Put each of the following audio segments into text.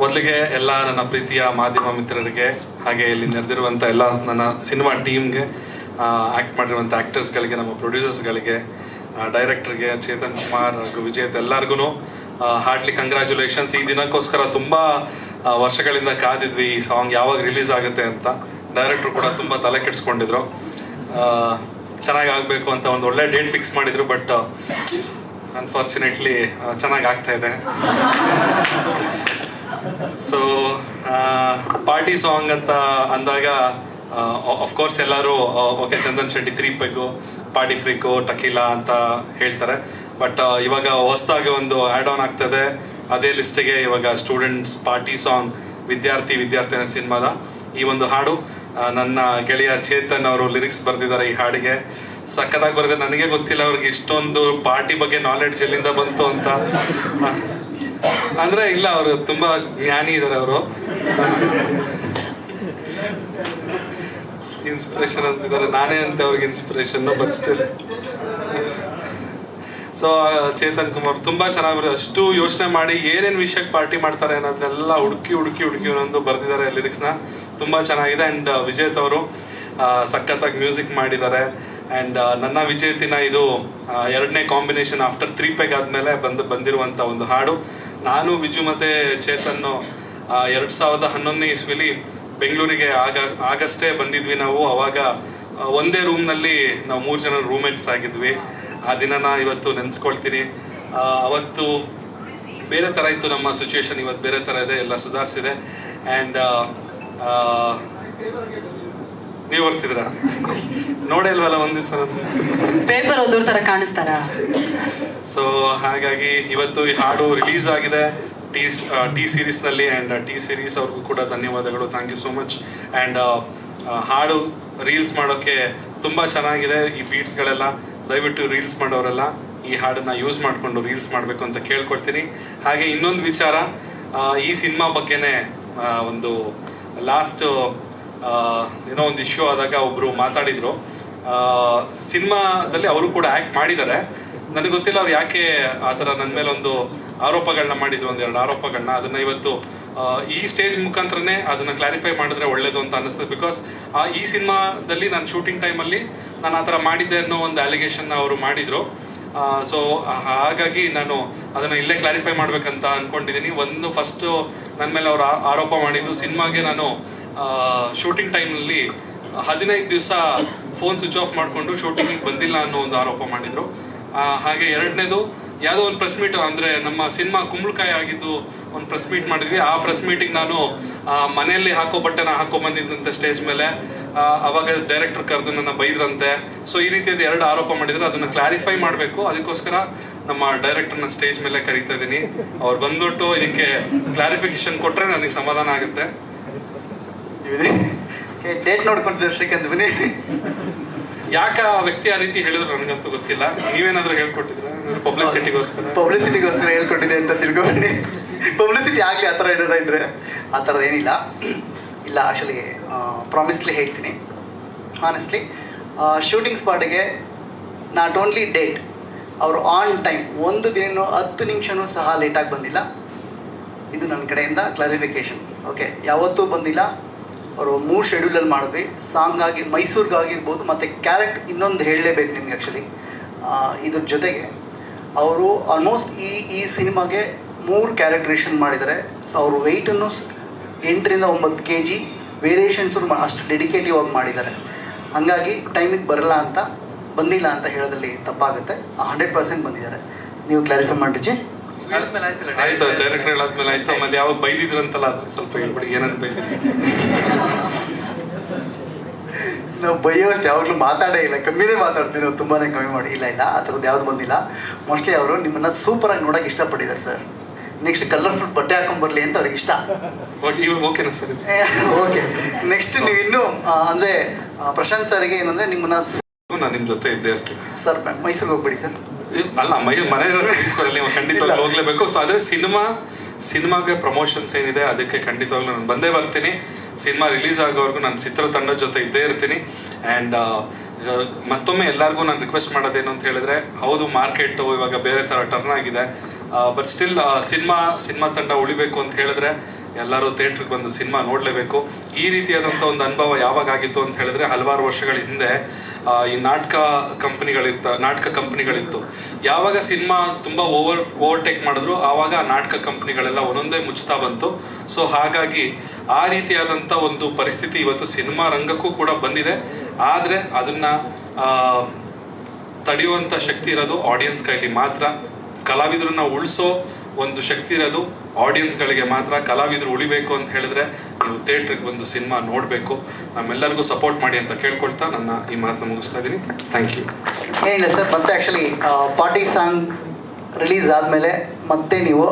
ಮೊದಲಿಗೆ ಎಲ್ಲ ನನ್ನ ಪ್ರೀತಿಯ ಮಾಧ್ಯಮ ಮಿತ್ರರಿಗೆ, ಹಾಗೆ ಇಲ್ಲಿ ನೆರೆದಿರುವಂಥ ಎಲ್ಲ ನನ್ನ ಸಿನಿಮಾ ಟೀಮ್ಗೆ ಆ್ಯಕ್ಟ್ ಮಾಡಿರುವಂಥ ಆ್ಯಕ್ಟರ್ಸ್ಗಳಿಗೆ ನಮ್ಮ ಪ್ರೊಡ್ಯೂಸರ್ಸ್ಗಳಿಗೆ ಡೈರೆಕ್ಟರ್ಗೆ ಚೇತನ್ ಕುಮಾರ್ ಹಾಗೂ ವಿಜೇತ್ ಎಲ್ಲರಿಗೂ ಹಾರ್ಡ್ಲಿ ಕಂಗ್ರ್ಯಾಚುಲೇಷನ್ಸ್ ಈ ದಿನಕ್ಕೋಸ್ಕರ ತುಂಬ ವರ್ಷಗಳಿಂದ ಕಾದಿದ್ವಿ ಈ ಸಾಂಗ್ ಯಾವಾಗ ರಿಲೀಸ್ ಆಗುತ್ತೆ ಅಂತ. ಡೈರೆಕ್ಟ್ರು ಕೂಡ ತುಂಬ ತಲೆ ಕೆಡಿಸ್ಕೊಂಡಿದ್ರು. ಚೆನ್ನಾಗಿ ಆಗಬೇಕು ಅಂತ ಒಂದು ಒಳ್ಳೆ ಡೇಟ್ ಫಿಕ್ಸ್ ಮಾಡಿದ್ರು ಬಟ್ ಅನ್ಫಾರ್ಚುನೇಟ್ಲಿ ಚೆನ್ನಾಗಿ ಆಗ್ತಾ ಇದೆ. ಸೊ ಪಾರ್ಟಿ ಸಾಂಗ್ ಅಂತ ಅಂದಾಗ ಕೋರ್ಸ್ ಎಲ್ಲರೂ okay Chandan Shetty three peg party freak tequila ಅಂತ ಹೇಳ್ತಾರೆ. ಬಟ್ ಇವಾಗ ಹೊಸದಾಗಿ ಒಂದು ಆ್ಯಡ್ ಆನ್ ಆಗ್ತದೆ. ಅದೇ ಲಿಸ್ಟಿಗೆ ಇವಾಗ ಸ್ಟೂಡೆಂಟ್ಸ್ ಪಾರ್ಟಿ ಸಾಂಗ್ ವಿದ್ಯಾರ್ಥಿ, ವಿದ್ಯಾರ್ಥಿನ ಸಿನಿಮಾದ ಈ ಒಂದು ಹಾಡು. ನನ್ನ ಗೆಳೆಯ ಚೇತನ್ ಅವರು ಲಿರಿಕ್ಸ್ ಬರೆದಿದ್ದಾರೆ ಈ ಹಾಡಿಗೆ. ಸಖತ್ತಾಗಿ ಬರೆದಿದೆ ನನಗೆ ಗೊತ್ತಿಲ್ಲ ಅವ್ರಿಗೆ ಇಷ್ಟೊಂದು ಪಾರ್ಟಿ ಬಗ್ಗೆ ನಾಲೆಡ್ಜ್ ಎಲ್ಲಿಂದ ಬಂತು ಅಂತ. ಅಂದ್ರೆ ಇಲ್ಲ, ಅವರು ತುಂಬಾ ಜ್ಞಾನಿ ಇದ್ದಾರೆ ಅವರು. ಇನ್ಸ್ಪಿರೇಷನ್ ಅಂತಿದ್ದಾರೆ. ನಾನೇ ಅಂತ ಅವ್ರಿಗೆ inspiration but still so Chetan Kumar ತುಂಬಾ ಚೆನ್ನಾಗಿ ಅಷ್ಟು ಯೋಚನೆ ಮಾಡಿ ಏನೇನ್ ವಿಷಯಕ್ಕೆ ಪಾರ್ಟಿ ಮಾಡ್ತಾರೆ ಅನ್ನೋದನ್ನೆಲ್ಲ ಹುಡುಕಿ ಹುಡುಕಿ ಹುಡುಕಿ ಒಂದೊಂದು ಬರೆದಿದ್ದಾರೆ ಲಿರಿಕ್ಸ್ನ ತುಂಬಾ ಚೆನ್ನಾಗಿದೆ. ಅಂಡ್ ವಿಜೇತ್ ಅವರು ಸಖತ್ತಾಗಿ ಮ್ಯೂಸಿಕ್ ಮಾಡಿದ್ದಾರೆ. ಅಂಡ್ ನನ್ನ ವಿಜೇತಿನ ಇದು ಎರಡನೇ ಕಾಂಬಿನೇಷನ್ ಆಫ್ಟರ್ ತ್ರೀ ಪೆಗ್ ಆದ್ಮೇಲೆ ಬಂದು, ಬಂದಿರುವಂತ ಒಂದು ಹಾಡು. ನಾನು, ವಿಜು ಮತ್ತೆ ಚೇತನ್ ಎರಡ್ ಸಾವಿರದ ಹನ್ನೊಂದನೇ ಇಸ್ವಿಲಿ ಬೆಂಗಳೂರಿಗೆ ಆಗ, ಆಗಷ್ಟೇ ಬಂದಿದ್ವಿ ನಾವು. ಅವಾಗ ಒಂದೇ ರೂಮ್ನಲ್ಲಿ ನಾವು ಮೂರು ಜನ ರೂಮ್ಮೇಟ್ಸ್ ಆಗಿದ್ವಿ. ಆ ದಿನನ ಇವತ್ತು ನೆನ್ಸ್ಕೊಳ್ತೀನಿ. ಅವತ್ತು ಬೇರೆ ಥರ ಇತ್ತು ನಮ್ಮ ಸಿಚುವೇಶನ್ ಇವತ್ತು ಬೇರೆ ಥರ ಇದೆ, ಎಲ್ಲ ಸುಧಾರಿಸಿದೆ. ಆ್ಯಂಡ್ ನೀವು ಬರ್ತಿದ್ರ ನೋಡೇ ಇಲ್ವಲ್ಲ ಒಂದು ದಿವಸ ಪೇಪರ್ ಓದೋರ್ ತರ ಕಾಣಿಸ್ತಾರ? ಸೊ ಹಾಗಾಗಿ ಇವತ್ತು ಈ ಹಾಡು ರಿಲೀಸ್ ಆಗಿದೆ. ಟಿ ಟಿ ಸೀರೀಸ್ನಲ್ಲಿ ಆ್ಯಂಡ್ ಟಿ ಸೀರೀಸ್ ಅವ್ರಿಗೂ ಕೂಡ ಧನ್ಯವಾದಗಳು. Thank you so much and ಹಾಡು ರೀಲ್ಸ್ ಮಾಡೋಕ್ಕೆ ತುಂಬ ಚೆನ್ನಾಗಿದೆ. ಈ ಬೀಟ್ಸ್ಗಳೆಲ್ಲ ದಯವಿಟ್ಟು ರೀಲ್ಸ್ ಮಾಡೋರೆಲ್ಲ ಈ ಹಾಡನ್ನ ಯೂಸ್ ಮಾಡಿಕೊಂಡು ರೀಲ್ಸ್ ಮಾಡಬೇಕು ಅಂತ ಕೇಳ್ಕೊಳ್ತೀನಿ. ಹಾಗೆ ಇನ್ನೊಂದು ವಿಚಾರ ಈ ಸಿನಿಮಾ ಬಗ್ಗೆನೇ ಒಂದು ಲಾಸ್ಟ್ ಏನೋ ಒಂದು ಇಶ್ಯೂ ಆದಾಗ ಒಬ್ಬರು ಮಾತಾಡಿದ್ರು. ಸಿನಿಮಾದಲ್ಲಿ ಅವರು ಕೂಡ ಆ್ಯಕ್ಟ್ ಮಾಡಿದ್ದಾರೆ. ನನಗೆ ಗೊತ್ತಿಲ್ಲ ಅವ್ರು ಯಾಕೆ ಆ ಥರ ನನ್ನ ಮೇಲೆ ಒಂದು ಆರೋಪಗಳನ್ನ ಮಾಡಿದ್ರು ಒಂದೆರಡು ಆರೋಪಗಳನ್ನ. ಅದನ್ನ ಇವತ್ತು ಈ ಸ್ಟೇಜ್ ಮುಖಾಂತರನೇ ಅದನ್ನ ಕ್ಲಾರಿಫೈ ಮಾಡಿದ್ರೆ ಒಳ್ಳೇದು ಅಂತ ಅನಿಸ್ತದೆ ಬಿಕಾಸ್ ಈ ಸಿನಿಮಾದಲ್ಲಿ ನಾನು ಶೂಟಿಂಗ್ ಟೈಮಲ್ಲಿ ನಾನು ಆ ಥರ ಮಾಡಿದ್ದೆ ಅನ್ನೋ ಒಂದು ಅಲಿಗೇಷನ್ ಅವರು ಮಾಡಿದ್ರು. ಸೊ ಹಾಗಾಗಿ ನಾನು ಅದನ್ನ ಇಲ್ಲೇ ಕ್ಲಾರಿಫೈ ಮಾಡಬೇಕಂತ ಅಂದ್ಕೊಂಡಿದ್ದೀನಿ ಒಂದು ಫಸ್ಟು ನನ್ನ ಮೇಲೆ ಅವರು ಆರೋಪ ಮಾಡಿದ್ದು. ಸಿನಿಮಾಗೆ ನಾನು ಶೂಟಿಂಗ್ ಟೈಮ್ನಲ್ಲಿ ಹದಿನೈದು ದಿವಸ ಫೋನ್ ಸ್ವಿಚ್ ಆಫ್ ಮಾಡಿಕೊಂಡು ಶೂಟಿಂಗಿಗೆ ಬಂದಿಲ್ಲ ಅನ್ನೋ ಒಂದು ಆರೋಪ ಮಾಡಿದ್ರು. ಹಾಗೆ ಎರಡನೇದು ಯಾವುದೋ ಒಂದು ಪ್ರೆಸ್ ಮೀಟ್ ಅಂದರೆ ನಮ್ಮ ಸಿನಿಮಾ ಕುಂಬಳಕಾಯಿ ಆಗಿದ್ದು ಒಂದು ಪ್ರೆಸ್ ಮೀಟ್ ಮಾಡಿದ್ವಿ. ಆ ಪ್ರೆಸ್ ಮೀಟಿಗೆ ನಾನು ಮನೆಯಲ್ಲಿ ಹಾಕೋ ಬಟ್ಟೆನ ಹಾಕೋ ಬಂದಿದ್ದಂತೆ ಸ್ಟೇಜ್ ಮೇಲೆ ಅವಾಗ ಡೈರೆಕ್ಟರ್ ಕರೆದು ನನ್ನ ಬೈದ್ರಂತೆ. ಸೊ ಈ ರೀತಿಯಾದ ಎರಡು ಆರೋಪ ಮಾಡಿದ್ರು. ಅದನ್ನ ಕ್ಲಾರಿಫೈ ಮಾಡಬೇಕು. ಅದಕ್ಕೋಸ್ಕರ ನಮ್ಮ ಡೈರೆಕ್ಟರ್ನ ಸ್ಟೇಜ್ ಮೇಲೆ ಕರೀತಾ ಇದ್ದೀನಿ. ಅವ್ರು ಬಂದ್ಬಿಟ್ಟು ಇದಕ್ಕೆ ಕ್ಲಾರಿಫಿಕೇಶನ್ ಕೊಟ್ಟರೆ ನನಗೆ ಸಮಾಧಾನ ಆಗುತ್ತೆ. ಡೇಟ್ ನೋಡ್ಕೊಂಡಿದ್ದಾರೆ ಶ್ರೀಕಾಂತ್, ಬನ್ನಿ. ಯಾಕೆ ಆ ವ್ಯಕ್ತಿ ಆ ರೀತಿ ಹೇಳಿದ್ರು ನನಗಂತೂ ಗೊತ್ತಿಲ್ಲ. ನೀವೇನಾದ್ರೂ ಹೇಳ್ಕೊಟ್ಟಿದ್ರೆ? ಪಬ್ಲಿಸಿಟಿಗೋಸ್ಕರ ಪಬ್ಲಿಸಿಟಿಗೋಸ್ಕರ ಹೇಳ್ಕೊಟ್ಟಿದೆ ಅಂತ ತಿಳ್ಕೊಂಡಿ. ಪಬ್ಲಿಸಿಟಿ ಆಗಲಿ ಆ ಥರ ಏನಾರ ಇದ್ರೆ ಆ ಏನಿಲ್ಲ. ಇಲ್ಲ ಆ್ಯಕ್ಚುಲಿ ಪ್ರಾಮಿಸ್ಲಿ ಹೇಳ್ತೀನಿ. ಆನೆಸ್ಟ್ಲಿ ಶೂಟಿಂಗ್ ಸ್ಪಾಟಿಗೆ ನಾಟ್ ಓನ್ಲಿ ಡೇಟ್ ಅವರು ಆನ್ ಟೈಮ್ ಒಂದು ದಿನನೂ ಹತ್ತು ನಿಮಿಷನೂ ಸಹ ಲೇಟಾಗಿ ಬಂದಿಲ್ಲ. ಇದು ನನ್ನ ಕಡೆಯಿಂದ ಕ್ಲಾರಿಫಿಕೇಶನ್ ಓಕೆ ಯಾವತ್ತೂ ಬಂದಿಲ್ಲ. ಅವರು ಮೂರು ಶೆಡ್ಯೂಲಲ್ಲಿ ಮಾಡಿದ್ವಿ. ಸಾಂಗ್ ಆಗಿ ಮೈಸೂರಿಗಾಗಿರ್ಬೋದು ಮತ್ತು ಕ್ಯಾರೆಕ್ಟ್ ಇನ್ನೊಂದು ಹೇಳಲೇಬೇಕು ನಿಮ್ಗೆ ಆ್ಯಕ್ಚುಲಿ ಇದ್ರ ಜೊತೆಗೆ ಅವರು ಆಲ್ಮೋಸ್ಟ್ ಈ ಈ ಸಿನಿಮಾಗೆ ಮೂರು ಕ್ಯಾರೆಕ್ಟ್ರೇಷನ್ ಮಾಡಿದ್ದಾರೆ. ಸೊ ಅವರು ವೆಯ್ಟನ್ನು ಎಂಟರಿಂದ ಒಂಬತ್ತು ಕೆ ಜಿ ವೇರಿಯೇಷನ್ಸು ಅಷ್ಟು ಡೆಡಿಕೇಟಿವ್ ಆಗಿ ಮಾಡಿದ್ದಾರೆ. ಹಾಗಾಗಿ ಟೈಮಿಗೆ ಬರಲ್ಲ ಅಂತ, ಬಂದಿಲ್ಲ ಅಂತ ಹೇಳೋದಲ್ಲಿ ತಪ್ಪಾಗುತ್ತೆ. ಹಂಡ್ರೆಡ್ ಪರ್ಸೆಂಟ್ ಬಂದಿದ್ದಾರೆ. ನೀವು ಕ್ಲಾರಿಫೈ ಮಾಡಿರಿ ಆಯ್ತು ಡೈರೆಕ್ಟರ್ ಹೇಳಾದ್ಮೇಲೆ ಆಯ್ತು. ಮತ್ತೆ ಯಾವಾಗ ಬೈದಿದ್ರಂತಲ್ಲ ಅದು ಸ್ವಲ್ಪ ಹೇಳ್ಬಿಡಿ ಏನಂತ ಬೈದಿದ್ರಿ? ನಾವು ಬೈಯೋಷ್ಟು ಯಾವಾಗಲೂ ಮಾತಾಡೇ ಇಲ್ಲ. ಕಮ್ಮಿನೇ ಮಾತಾಡ್ತೀವಿ ನಾವು ತುಂಬಾ ಕಮ್ಮಿ ಮಾಡಿ. ಇಲ್ಲ ಇಲ್ಲ ಆ ಥರದ್ದು ಯಾವ್ದು ಬಂದಿಲ್ಲ. ಮೋಸ್ಟ್ಲಿ ಅವರು ನಿಮ್ಮನ್ನು ಸೂಪರಾಗಿ ನೋಡೋಕೆ ಇಷ್ಟಪಟ್ಟಿದ್ದಾರೆ ಸರ್ ನೆಕ್ಸ್ಟ್ ಕಲರ್ಫುಲ್ ಬಟ್ಟೆ ಹಾಕೊಂಬರ್ಲಿ ಅಂತ ಅವ್ರಿಗೆ ಇಷ್ಟ. ಓಕೆನಾ ಸರ್ ಓಕೆ ನೆಕ್ಸ್ಟ್ ನೀವು ಇನ್ನೂ ಅಂದರೆ ಪ್ರಶಾಂತ್ ಸರ್ಗೆ ಏನಂದ್ರೆ ನಿಮ್ಮನ್ನ ನಾನು ನಿಮ್ಮ ಜೊತೆ ಇದ್ದೇ ಇರ್ತೀನಿ. ಸರ್ ಮೈಸೂರಿಗೆ ಹೋಗ್ಬಿಡಿ ಸರ್ ಅಲ್ಲ ಮೈ ಮನೆ ನೀವು ಖಂಡಿತವಾಗ್ಲೂ ಹೋಗ್ಲೇಬೇಕು. ಸೊ ಅದೇ ಸಿನಿಮಾ ಸಿನಿಮಾಗೆ ಪ್ರಮೋಷನ್ಸ್ ಏನಿದೆ ಅದಕ್ಕೆ ಖಂಡಿತವಾಗ್ಲೂ ನಾನು ಬಂದೇ ಬರ್ತೀನಿ. ಸಿನಿಮಾ ರಿಲೀಸ್ ಆಗೋವರೆಗೂ ನಾನು ಚಿತ್ರತಂಡದ ಜೊತೆ ಇದ್ದೇ ಇರ್ತೀನಿ. ಆ್ಯಂಡ್ ಮತ್ತೊಮ್ಮೆ ಎಲ್ಲರಿಗೂ ನಾನು ರಿಕ್ವೆಸ್ಟ್ ಮಾಡೋದೇನು ಅಂತ ಹೇಳಿದ್ರೆ ಹೌದು ಮಾರ್ಕೆಟ್ ಇವಾಗ ಬೇರೆ ಥರ ಟರ್ನ್ ಆಗಿದೆ. ಬಟ್ ಸ್ಟಿಲ್ ಸಿನಿಮಾ ಸಿನಿಮಾ ತಂಡ ಉಳಿಬೇಕು ಅಂತ ಹೇಳಿದ್ರೆ ಎಲ್ಲರೂ ಥಿಯೇಟ್ರಿಗೆ ಬಂದು ಸಿನಿಮಾ ನೋಡಲೇಬೇಕು. ಈ ರೀತಿಯಾದಂಥ ಒಂದು ಅನುಭವ ಯಾವಾಗ ಆಗಿತ್ತು ಅಂತ ಹೇಳಿದ್ರೆ ಹಲವಾರು ವರ್ಷಗಳ ಹಿಂದೆ ಈ ನಾಟಕ ಕಂಪನಿಗಳಿರ್ತ, ನಾಟಕ ಕಂಪ್ನಿಗಳಿತ್ತು. ಯಾವಾಗ ಸಿನಿಮಾ ತುಂಬ ಓವರ್, ಓವರ್ಟೇಕ್ ಮಾಡಿದ್ರು ಆವಾಗ ಆ ನಾಟಕ ಕಂಪನಿಗಳೆಲ್ಲ ಒಂದೊಂದೇ ಮುಚ್ತಾ ಬಂತು. ಸೊ ಹಾಗಾಗಿ ಆ ರೀತಿಯಾದಂಥ ಒಂದು ಪರಿಸ್ಥಿತಿ ಇವತ್ತು ಸಿನಿಮಾ ರಂಗಕ್ಕೂ ಕೂಡ ಬಂದಿದೆ. ಆದರೆ ಅದನ್ನ ತಡೆಯುವಂಥ ಶಕ್ತಿ ಇರೋದು ಆಡಿಯನ್ಸ್ ಕೈಲಿ ಮಾತ್ರ. ಕಲಾವಿದರನ್ನ ಉಳಿಸೋ ಒಂದು ಶಕ್ತಿ ಇರೋದು ಆಡಿಯನ್ಸ್ಗಳಿಗೆ ಮಾತ್ರ ಕಲಾವಿದರು ಉಳಿಬೇಕು ಅಂತ ಹೇಳಿದ್ರೆ ನೀವು ಥಿಯೇಟ್ರಿಗೆ ಬಂದು ಸಿನಿಮಾ ನೋಡಬೇಕು. ನಮ್ಮೆಲ್ಲರಿಗೂ ಸಪೋರ್ಟ್ ಮಾಡಿ ಅಂತ ಕೇಳ್ಕೊಳ್ತಾ ನನ್ನ ಈ ಮಾತನ್ನ ಮುಗಿಸ್ತಾ ಇದ್ದೀನಿ. ಥ್ಯಾಂಕ್ ಯು ಏನಿಲ್ಲ ಸರ್ ಮತ್ತೆ ಆ್ಯಕ್ಚುಲಿ ಪಾರ್ಟಿ ಸಾಂಗ್ ರಿಲೀಸ್ ಆದಮೇಲೆ ಮತ್ತೆ ನೀವು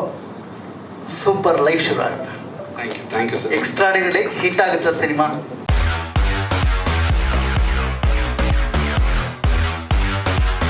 ಸೂಪರ್ ಲೈಫ್ ಶುರು ಆಗುತ್ತೆ. Thank you thank you sir extraordinary hit ಆಗುತ್ತೆ ಸಿನಿಮಾ